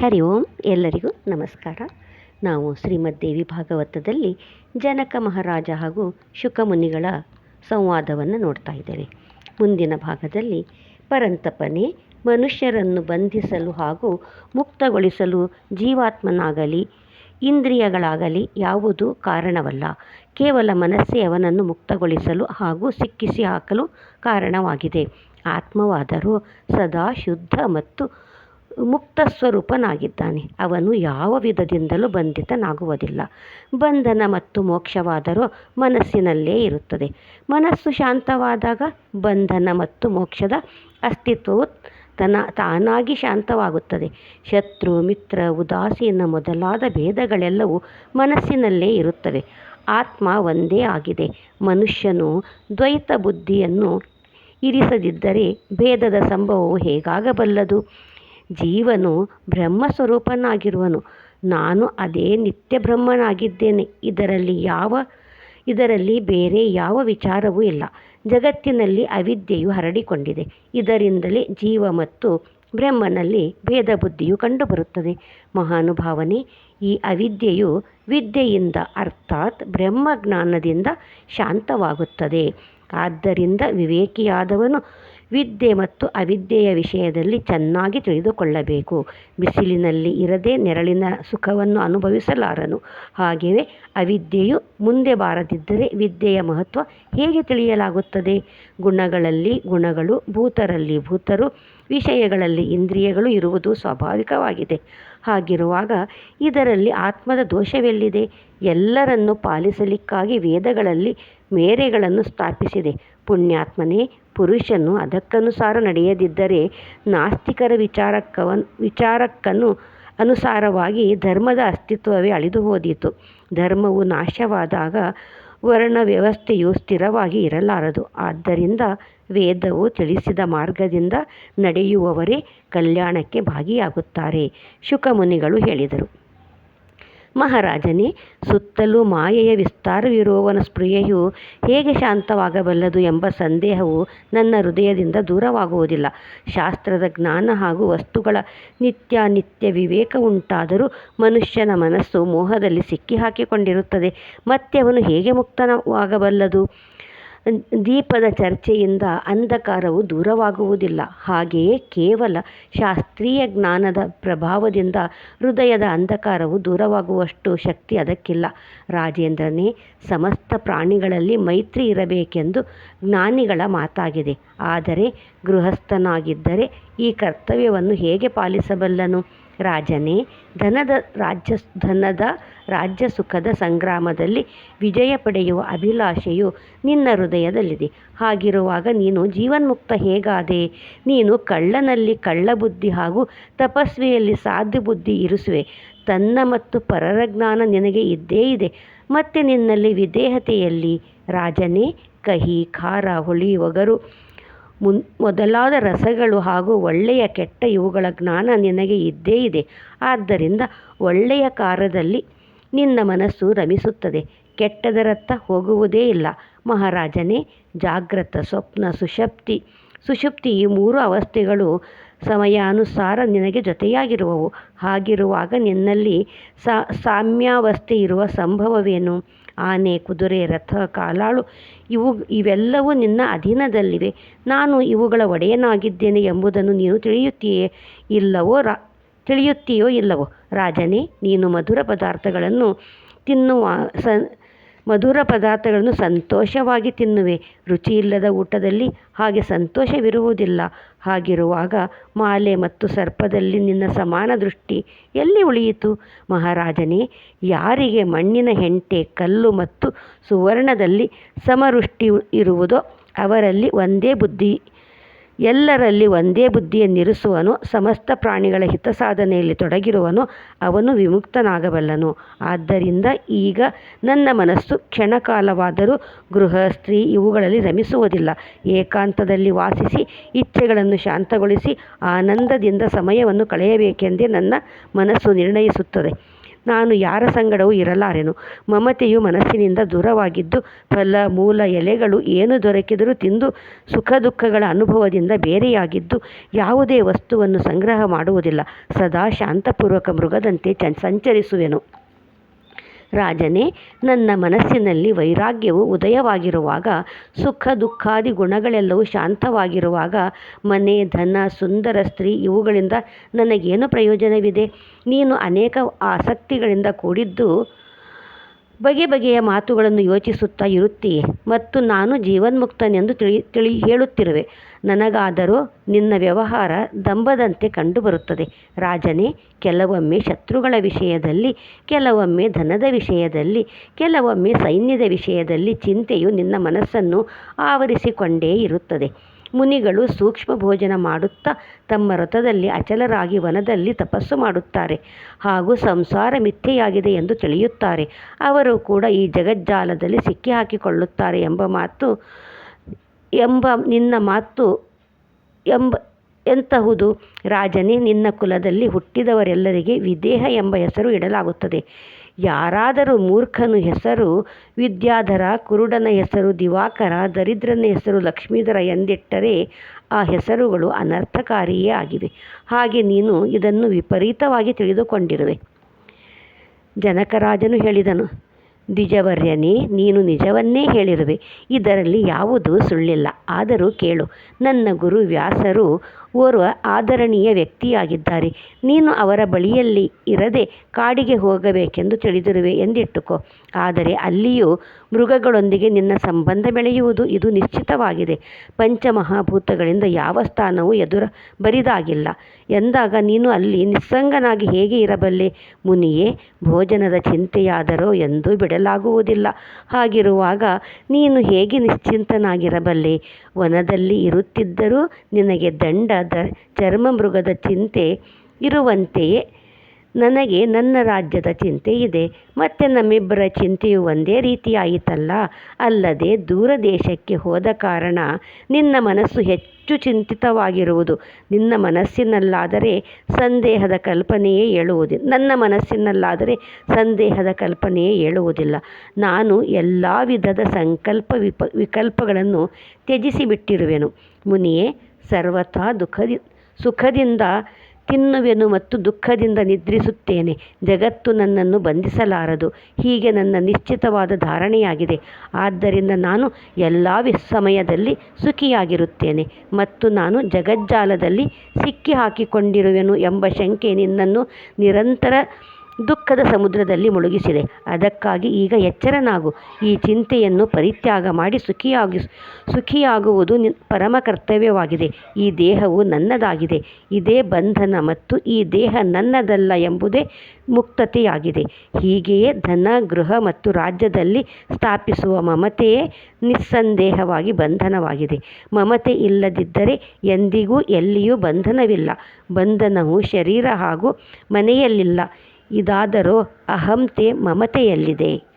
ಹರಿ ಓಂ, ಎಲ್ಲರಿಗೂ ನಮಸ್ಕಾರ. ನಾವು ಶ್ರೀಮದ್ ದೇವಿ ಭಾಗವತದಲ್ಲಿ ಜನಕ ಮಹಾರಾಜ ಹಾಗೂ ಶುಕಮುನಿಗಳ ಸಂವಾದವನ್ನು ನೋಡ್ತಾ ಇದ್ದೇವೆ. ಮುಂದಿನ ಭಾಗದಲ್ಲಿ ಪರಂತಪನೆ ಮನುಷ್ಯರನ್ನು ಬಂಧಿಸಲು ಹಾಗೂ ಮುಕ್ತಗೊಳಿಸಲು ಜೀವಾತ್ಮನಾಗಲಿ, ಇಂದ್ರಿಯಗಳಾಗಲಿ ಯಾವುದು ಕಾರಣವಲ್ಲ. ಕೇವಲ ಮನಸ್ಸೇ ಅವನನ್ನು ಮುಕ್ತಗೊಳಿಸಲು ಹಾಗೂ ಸಿಕ್ಕಿಸಿ ಹಾಕಲು ಕಾರಣವಾಗಿದೆ. ಆತ್ಮವಾದರೂ ಸದಾ ಶುದ್ಧ ಮತ್ತು ಮುಕ್ತ ಸ್ವರೂಪನಾಗಿದ್ದಾನೆ ಅವನು ಯಾವ ವಿಧದಿಂದಲೂ ಬಂಧಿತನಾಗುವುದಿಲ್ಲ. ಬಂಧನ ಮತ್ತು ಮೋಕ್ಷವಾದರೂ ಮನಸ್ಸಿನಲ್ಲೇ ಇರುತ್ತದೆ. ಮನಸ್ಸು ಶಾಂತವಾದಾಗ ಬಂಧನ ಮತ್ತು ಮೋಕ್ಷದ ಅಸ್ತಿತ್ವವು ತನ ತಾನಾಗಿ ಶಾಂತವಾಗುತ್ತದೆ. ಶತ್ರು, ಮಿತ್ರ, ಉದಾಸೀನ ಮೊದಲಾದ ಭೇದಗಳೆಲ್ಲವೂ ಮನಸ್ಸಿನಲ್ಲೇ ಇರುತ್ತವೆ. ಆತ್ಮ ಒಂದೇ ಆಗಿದೆ. ಮನುಷ್ಯನು ದ್ವೈತ ಬುದ್ಧಿಯನ್ನು ಇರಿಸದಿದ್ದರೆ ಭೇದದ ಸಂಭವವು ಹೇಗಾಗಬಲ್ಲದು? ಜೀವನು ಬ್ರಹ್ಮ ಸ್ವರೂಪನಾಗಿರುವನು ನಾನು ಅದೇ ನಿತ್ಯ ಬ್ರಹ್ಮನಾಗಿದ್ದೇನೆ ಇದರಲ್ಲಿ ಯಾವ, ಇದರಲ್ಲಿ ಬೇರೆ ಯಾವ ವಿಚಾರವೂ ಇಲ್ಲ. ಜಗತ್ತಿನಲ್ಲಿ ಅವಿದ್ಯೆಯು ಹರಡಿಕೊಂಡಿದೆ. ಇದರಿಂದಲೇ ಜೀವ ಮತ್ತು ಬ್ರಹ್ಮನಲ್ಲಿ ಭೇದ ಬುದ್ಧಿಯು ಕಂಡುಬರುತ್ತದೆ. ಮಹಾನುಭಾವನೆ, ಈ ಅವಿದ್ಯೆಯು ವಿದ್ಯೆಯಿಂದ ಅರ್ಥಾತ್ ಬ್ರಹ್ಮಜ್ಞಾನದಿಂದ ಶಾಂತವಾಗುತ್ತದೆ. ಆದ್ದರಿಂದ ವಿವೇಕಿಯಾದವನು ವಿದ್ಯೆ ಮತ್ತು ಅವಿದ್ಯೆಯ ವಿಷಯದಲ್ಲಿ ಚೆನ್ನಾಗಿ ತಿಳಿದುಕೊಳ್ಳಬೇಕು. ಬಿಸಿಲಿನಲ್ಲಿ ಇರದೆ ನೆರಳಿನ ಸುಖವನ್ನು ಅನುಭವಿಸಲಾರನು. ಹಾಗೆಯೇ ಅವಿದ್ಯೆಯು ಮುಂದೆ ಬಾರದಿದ್ದರೆ ವಿದ್ಯೆಯ ಮಹತ್ವ ಹೇಗೆ ತಿಳಿಯಲಾಗುತ್ತದೆ? ಗುಣಗಳಲ್ಲಿ ಗುಣಗಳು, ಭೂತರಲ್ಲಿ ಭೂತರು, ವಿಷಯಗಳಲ್ಲಿ ಇಂದ್ರಿಯಗಳು ಇರುವುದು ಸ್ವಾಭಾವಿಕವಾಗಿದೆ. ಹಾಗಿರುವಾಗ ಇದರಲ್ಲಿ ಆತ್ಮದ ದೋಷವೆಲ್ಲಿದೆ? ಎಲ್ಲರನ್ನು ಪಾಲಿಸಲಿಕ್ಕಾಗಿ ವೇದಗಳಲ್ಲಿ ಮೇರೆಗಳನ್ನು ಸ್ಥಾಪಿಸಿದೆ. ಪುಣ್ಯಾತ್ಮನೇ, ಪುರುಷನು ಅದಕ್ಕನುಸಾರ ನಡೆಯದಿದ್ದರೆ ನಾಸ್ತಿಕರ ವಿಚಾರಕ್ಕವ, ವಿಚಾರಕ್ಕನು ಅನುಸಾರವಾಗಿ ಧರ್ಮದ ಅಸ್ತಿತ್ವವೇ ಅಳಿದು ಹೋದೀತು. ಧರ್ಮವು ನಾಶವಾದಾಗ ವರ್ಣ ವ್ಯವಸ್ಥೆಯು ಸ್ಥಿರವಾಗಿ ಇರಲಾರದು. ಆದ್ದರಿಂದ ವೇದವು ತಿಳಿಸಿದ ಮಾರ್ಗದಿಂದ ನಡೆಯುವವರೇ ಕಲ್ಯಾಣಕ್ಕೆ ಭಾಗಿಯಾಗುತ್ತಾರೆ. ಶುಕಮುನಿಗಳು ಹೇಳಿದರು. ಮಹಾರಾಜನೇ, ಸುತ್ತಲೂ ಮಾಯೆಯ ವಿಸ್ತಾರವಿರುವವನ ಸ್ಪೃಹೆಯು ಹೇಗೆ ಶಾಂತವಾಗಬಲ್ಲದು ಎಂಬ ಸಂದೇಹವು ನನ್ನ ಹೃದಯದಿಂದ ದೂರವಾಗುವುದಿಲ್ಲ. ಶಾಸ್ತ್ರದ ಜ್ಞಾನ ಹಾಗೂ ವಸ್ತುಗಳ ನಿತ್ಯಾನಿತ್ಯ ವಿವೇಕ ಉಂಟಾದರೂ ಮನುಷ್ಯನ ಮನಸ್ಸು ಮೋಹದಲ್ಲಿ ಸಿಕ್ಕಿಹಾಕಿಕೊಂಡಿರುತ್ತದೆ. ಮತ್ತೆ ಅವನು ಹೇಗೆ ಮುಕ್ತವಾಗಬಲ್ಲದು ದೀಪದ ಚರ್ಚೆಯಿಂದ ಅಂಧಕಾರವು ದೂರವಾಗುವುದಿಲ್ಲ. ಹಾಗೆಯೇ ಕೇವಲ ಶಾಸ್ತ್ರೀಯ ಜ್ಞಾನದ ಪ್ರಭಾವದಿಂದ ಹೃದಯದ ಅಂಧಕಾರವು ದೂರವಾಗುವಷ್ಟು ಶಕ್ತಿ ಅದಕ್ಕಿಲ್ಲ. ರಾಜೇಂದ್ರನೇ, ಸಮಸ್ತ ಪ್ರಾಣಿಗಳಲ್ಲಿ ಮೈತ್ರಿ ಇರಬೇಕೆಂದು ಜ್ಞಾನಿಗಳ ಮಾತಾಗಿದೆ. ಆದರೆ ಗೃಹಸ್ಥನಾಗಿದ್ದರೆ ಈ ಕರ್ತವ್ಯವನ್ನು ಹೇಗೆ ಪಾಲಿಸಬಲ್ಲನು? ರಾಜನೇ ಧನದ ರಾಜ್ಯ ಧನದ ರಾಜ್ಯ ಸುಖದ ಸಂಗ್ರಾಮದಲ್ಲಿ ವಿಜಯ ಪಡೆಯುವ ಅಭಿಲಾಷೆಯು ನಿನ್ನ ಹೃದಯದಲ್ಲಿದೆ. ಹಾಗಿರುವಾಗ ನೀನು ಜೀವನ್ಮುಕ್ತ ಹೇಗಾದೆ? ನೀನು ಕಳ್ಳನಲ್ಲಿ ಕಳ್ಳ ಬುದ್ಧಿ ಹಾಗೂ ತಪಸ್ವಿಯಲ್ಲಿ ಸಾಧು ಬುದ್ಧಿ ಇರಿಸುವೆ. ತನ್ನ ಮತ್ತು ಪರರ ಜ್ಞಾನ ನಿನಗೆ ಇದ್ದೇ ಇದೆ. ಮತ್ತೆ ನಿನ್ನಲ್ಲಿ ವಿಧೇಯತೆಯಲ್ಲಿ ರಾಜನೇ ಕಹಿ, ಖಾರ, ಹುಳಿ, ಒಗರು ಮುನ್, ಮೊದಲಾದ ರಸಗಳು ಹಾಗೂ ಒಳ್ಳೆಯ ಕೆಟ್ಟ ಇವುಗಳ ಜ್ಞಾನ ನಿನಗೆ ಇದ್ದೇ ಇದೆ. ಆದ್ದರಿಂದ ಒಳ್ಳೆಯ ಕಾರದಲ್ಲಿ ನಿನ್ನ ಮನಸ್ಸು ರಮಿಸುತ್ತದೆ. ಕೆಟ್ಟದರತ್ತ ಹೋಗುವುದೇ ಇಲ್ಲ. ಮಹಾರಾಜನೇ, ಜಾಗ್ರತ, ಸ್ವಪ್ನ ಸುಶಪ್ತಿ ಸುಷುಪ್ತಿ ಈ ಮೂರು ಅವಸ್ಥೆಗಳು ಸಮಯಾನುಸಾರ ನಿನಗೆ ಜೊತೆಯಾಗಿರುವವು. ಹಾಗಿರುವಾಗ ನಿನ್ನಲ್ಲಿ ಸಾಮ್ಯಾವಸ್ಥೆ ಇರುವ ಸಂಭವವೇನು? ಆನೆ, ಕುದುರೆ, ರಥ, ಕಾಲಾಳು, ಇವು ಇವೆಲ್ಲವೂ ನಿನ್ನ ಅಧೀನದಲ್ಲಿವೆ. ನಾನು ಇವುಗಳ ಒಡೆಯನಾಗಿದ್ದೇನೆ ಎಂಬುದನ್ನು ನೀನು ತಿಳಿಯುತ್ತೀಯೇ ಇಲ್ಲವೋ ರಾ, ತಿಳಿಯುತ್ತೀಯೋ ಇಲ್ಲವೋ? ರಾಜನೇ, ನೀನು ಮಧುರ ಪದಾರ್ಥಗಳನ್ನು ತಿನ್ನುವ ಸ ಮಧುರ ಪದಾರ್ಥಗಳನ್ನು ಸಂತೋಷವಾಗಿ ತಿನ್ನುವೆ. ರುಚಿಯಿಲ್ಲದ ಊಟದಲ್ಲಿ ಹಾಗೆ ಸಂತೋಷವಿರುವುದಿಲ್ಲ. ಹಾಗಿರುವಾಗ ಮಾಲೆ ಮತ್ತು ಸರ್ಪದಲ್ಲಿ ನಿನ್ನ ಸಮಾನ ದೃಷ್ಟಿ ಎಲ್ಲಿ ಉಳಿಯಿತು? ಮಹಾರಾಜನೇ, ಯಾರಿಗೆ ಮಣ್ಣಿನ ಹೆಂಟೆ, ಕಲ್ಲು ಮತ್ತು ಸುವರ್ಣದಲ್ಲಿ ಸಮರುಷ್ಟಿ ಇರುವುದೋ ಅವರಲ್ಲಿ ಒಂದೇ ಬುದ್ಧಿ ಎಲ್ಲರಲ್ಲಿ ಒಂದೇ ಬುದ್ಧಿಯನ್ನಿರಿಸುವನು, ಸಮಸ್ತ ಪ್ರಾಣಿಗಳ ಹಿತಸಾಧನೆಯಲ್ಲಿ ತೊಡಗಿರುವನು, ಅವನು ವಿಮುಕ್ತನಾಗಬಲ್ಲನು. ಆದ್ದರಿಂದ ಈಗ ನನ್ನ ಮನಸ್ಸು ಕ್ಷಣಕಾಲವಾದರೂ ಗೃಹ ಸ್ತ್ರೀ ಇವುಗಳಲ್ಲಿ ರಮಿಸುವುದಿಲ್ಲ. ಏಕಾಂತದಲ್ಲಿ ವಾಸಿಸಿ, ಇಚ್ಛೆಗಳನ್ನು ಶಾಂತಗೊಳಿಸಿ, ಆನಂದದಿಂದ ಸಮಯವನ್ನು ಕಳೆಯಬೇಕೆಂದೇ ನನ್ನ ಮನಸ್ಸು ನಿರ್ಣಯಿಸುತ್ತದೆ. ನಾನು ಯಾರ ಸಂಗಡವೂ ಇರಲಾರೆನು? ಮಮತೆಯು ಮನಸ್ಸಿನಿಂದ ದೂರವಾಗಿದ್ದು ಫಲ ಮೂಲ, ಎಲೆಗಳು ಏನು ದೊರಕಿದರೂ ತಿಂದು ಸುಖ ದುಃಖಗಳ ಅನುಭವದಿಂದ ಬೇರೆಯಾಗಿದ್ದು, ಯಾವುದೇ ವಸ್ತುವನ್ನು ಸಂಗ್ರಹ ಮಾಡುವುದಿಲ್ಲ. ಸದಾ ಶಾಂತಪೂರ್ವಕ ಮೃಗದಂತೆ ಚ, ಸಂಚರಿಸುವೆನು. ರಾಜನೇ, ನನ್ನ ಮನಸ್ಸಿನಲ್ಲಿ ವೈರಾಗ್ಯವು ಉದಯವಾಗಿರುವಾಗ, ಸುಖ, ದುಃಖಾದಿ ಗುಣಗಳೆಲ್ಲವೂ ಶಾಂತವಾಗಿರುವಾಗ, ಮನೆ, ಧನ, ಸುಂದರ, ಸ್ತ್ರೀ ಇವುಗಳಿಂದ ನನಗೇನು ಪ್ರಯೋಜನವಿದೆ? ನೀನು ಅನೇಕ ಆಸಕ್ತಿಗಳಿಂದ ಕೂಡಿದ್ದು ಬಗೆ ಬಗೆಯ ಮಾತುಗಳನ್ನು ಯೋಚಿಸುತ್ತಾ ಇರುತ್ತೀಯೆ? ಮತ್ತು ನಾನು ಜೀವನ್ಮುಕ್ತನೆಂದು ತಿಳಿ ತಿಳಿ ಹೇಳುತ್ತಿರುವೆ. ನನಗಾದರೂ ನಿನ್ನ ವ್ಯವಹಾರ ದಂಭದಂತೆ ಕಂಡುಬರುತ್ತದೆ. ರಾಜನೇ, ಕೆಲವೊಮ್ಮೆ ಶತ್ರುಗಳ ವಿಷಯದಲ್ಲಿ, ಕೆಲವೊಮ್ಮೆ ಧನದ ವಿಷಯದಲ್ಲಿ, ಕೆಲವೊಮ್ಮೆ ಸೈನ್ಯದ ವಿಷಯದಲ್ಲಿ ಚಿಂತೆಯು ನಿನ್ನ ಮನಸ್ಸನ್ನು ಆವರಿಸಿಕೊಂಡೇ ಇರುತ್ತದೆ. ಮುನಿಗಳು ಸೂಕ್ಷ್ಮ ಭೋಜನ ಮಾಡುತ್ತಾ ತಮ್ಮ ವ್ರತದಲ್ಲಿ ಅಚಲರಾಗಿ ವನದಲ್ಲಿ ತಪಸ್ಸು ಮಾಡುತ್ತಾರೆ ಹಾಗೂ ಸಂಸಾರ ಮಿಥ್ಯೆಯಾಗಿದೆ ಎಂದು ತಿಳಿಯುತ್ತಾರೆ. ಅವರು ಕೂಡ ಈ ಜಗಜ್ಜಾಲದಲ್ಲಿ ಸಿಕ್ಕಿಹಾಕಿಕೊಳ್ಳುತ್ತಾರೆ ಎಂಬ ಮಾತು, ಎಂಬ ನಿನ್ನ ಮಾತು ಎಂಬ ಎಂತಹುದು? ರಾಜನೇ, ನಿನ್ನ ಕುಲದಲ್ಲಿ ಹುಟ್ಟಿದವರೆಲ್ಲರಿಗೆ ವಿದೇಹ ಎಂಬ ಹೆಸರು ಇಡಲಾಗುತ್ತದೆ. ಯಾರಾದರೂ ಮೂರ್ಖನ ಹೆಸರು, ವಿದ್ಯಾಧರ, ಕುರುಡನ ಹೆಸರು, ದಿವಾಕರ, ದರಿದ್ರನ ಹೆಸರು, ಲಕ್ಷ್ಮೀಧರ ಎಂದಿಟ್ಟರೆ ಆ ಹೆಸರುಗಳು ಅನರ್ಥಕಾರಿಯೇ ಆಗಿವೆ. ಹಾಗೆ ನೀನು ಇದನ್ನು ವಿಪರೀತವಾಗಿ ತಿಳಿದುಕೊಂಡಿರುವೆ. ಜನಕರಾಜನು ಹೇಳಿದನು, ದ್ವಿಜವರ್ಯನೇ, ನೀನು ನಿಜವನ್ನೇ ಹೇಳಿರುವೆ. ಇದರಲ್ಲಿ ಯಾವುದೂ ಸುಳ್ಳಿಲ್ಲ. ಆದರೂ ಕೇಳು, ನನ್ನ ಗುರು ವ್ಯಾಸರು ಓರ್ವ ಆದರಣೀಯ ವ್ಯಕ್ತಿಯಾಗಿದ್ದಾರೆ. ನೀನು ಅವರ ಬಳಿಯಲ್ಲಿ ಇರದೆ ಕಾಡಿಗೆ ಹೋಗಬೇಕೆಂದು ತಿಳಿದಿರುವೆ ಎಂದಿಟ್ಟುಕೊ. ಆದರೆ ಅಲ್ಲಿಯೂ ಮೃಗಗಳೊಂದಿಗೆ ನಿನ್ನ ಸಂಬಂಧ ಬೆಳೆಯುವುದು ಇದು ನಿಶ್ಚಿತವಾಗಿದೆ. ಪಂಚಮಹಾಭೂತಗಳಿಂದ ಯಾವ ಸ್ಥಾನವೂ ಎದುರ ಬರಿದಾಗಿಲ್ಲ. ಎಂದಾಗ ನೀನು ಅಲ್ಲಿ ನಿಸ್ಸಂಗನಾಗಿ ಹೇಗೆ ಇರಬಲ್ಲೆ? ಮುನಿಯೇ, ಭೋಜನದ ಚಿಂತೆಯಾದರೋ ಎಂದು ಬಿಡಲಾಗುವುದಿಲ್ಲ. ಹಾಗಿರುವಾಗ ನೀನು ಹೇಗೆ ನಿಶ್ಚಿಂತನಾಗಿರಬಲ್ಲೆ? ವನದಲ್ಲಿ ಇರುತ್ತಿದ್ದರೂ ನಿನಗೆ ದಂಡ ದ ಚರ್ಮಮೃಗದ ಚಿಂತೆ ಇರುವಂತೆಯೇ ನನಗೆ ನನ್ನ ರಾಜ್ಯದ ಚಿಂತೆ ಇದೆ. ಮತ್ತು ನಮ್ಮಿಬ್ಬರ ಚಿಂತೆಯು ಒಂದೇ ರೀತಿಯಾಯಿತಲ್ಲ. ಅಲ್ಲದೆ ದೂರ ದೇಶಕ್ಕೆ ಹೋದ ಕಾರಣ ನಿನ್ನ ಮನಸ್ಸು ಹೆಚ್ಚು ಚಿಂತಿತವಾಗಿರುವುದು. ನಿನ್ನ ಮನಸ್ಸಿನಲ್ಲಾದರೆ ಸಂದೇಹದ ಕಲ್ಪನೆಯೇ ಏಳುವುದಿಲ್ಲ ನನ್ನ ಮನಸ್ಸಿನಲ್ಲಾದರೆ ಸಂದೇಹದ ಕಲ್ಪನೆಯೇ ಏಳುವುದಿಲ್ಲ. ನಾನು ಎಲ್ಲ ವಿಧದ ಸಂಕಲ್ಪ ವಿಪ, ವಿಕಲ್ಪಗಳನ್ನು ತ್ಯಜಿಸಿಬಿಟ್ಟಿರುವೆನು. ಮುನಿಯೇ ಸರ್ವಥಾ ದುಃಖದಿ, ಸುಖದಿಂದ ತಿನ್ನುವೆನು ಮತ್ತು ದುಃಖದಿಂದ ನಿದ್ರಿಸುತ್ತೇನೆ. ಜಗತ್ತು ನನ್ನನ್ನು ಬಂಧಿಸಲಾರದು. ಹೀಗೆ ನನ್ನ ನಿಶ್ಚಿತವಾದ ಧಾರಣೆಯಾಗಿದೆ. ಆದ್ದರಿಂದ ನಾನು ಎಲ್ಲ ಸಮಯದಲ್ಲಿ ಸುಖಿಯಾಗಿರುತ್ತೇನೆ ಮತ್ತು ನಾನು ಜಗಜ್ಜಾಲದಲ್ಲಿ ಸಿಕ್ಕಿ ಹಾಕಿಕೊಂಡಿರುವೆನು ಎಂಬ ಶಂಕೆ ನಿನ್ನನ್ನು ನಿರಂತರ ದುಃಖದ ಸಮುದ್ರದಲ್ಲಿ ಮುಳುಗಿಸಿದೆ. ಅದಕ್ಕಾಗಿ ಈಗ ಎಚ್ಚರನಾಗು. ಈ ಚಿಂತೆಯನ್ನು ಪರಿತ್ಯಾಗ ಮಾಡಿ ಸುಖಿಯಾಗಿ, ಸುಖಿಯಾಗುವುದು ಪರಮ ಕರ್ತವ್ಯವಾಗಿದೆ. ಈ ದೇಹವು ನನ್ನದಾಗಿದೆ. ಇದೇ ಬಂಧನ ಮತ್ತು ಈ ದೇಹ ನನ್ನದಲ್ಲ ಎಂಬುದೇ ಮುಕ್ತತೆಯಾಗಿದೆ. ಹೀಗೆಯೇ ಧನ, ಗೃಹ ಮತ್ತು ರಾಜ್ಯದಲ್ಲಿ ಸ್ಥಾಪಿಸುವ ಮಮತೆಯೇ ನಿಸ್ಸಂದೇಹವಾಗಿ ಬಂಧನವಾಗಿದೆ. ಮಮತೆ ಇಲ್ಲದಿದ್ದರೆ ಎಂದಿಗೂ ಎಲ್ಲಿಯೂ ಬಂಧನವಿಲ್ಲ. ಬಂಧನವು ಶರೀರ ಹಾಗೂ ಮನೆಯಲ್ಲಿಲ್ಲ. ಇದಾದರೋ ಅಹಂತೆ ಮಮತೆಯಲ್ಲಿದೆ.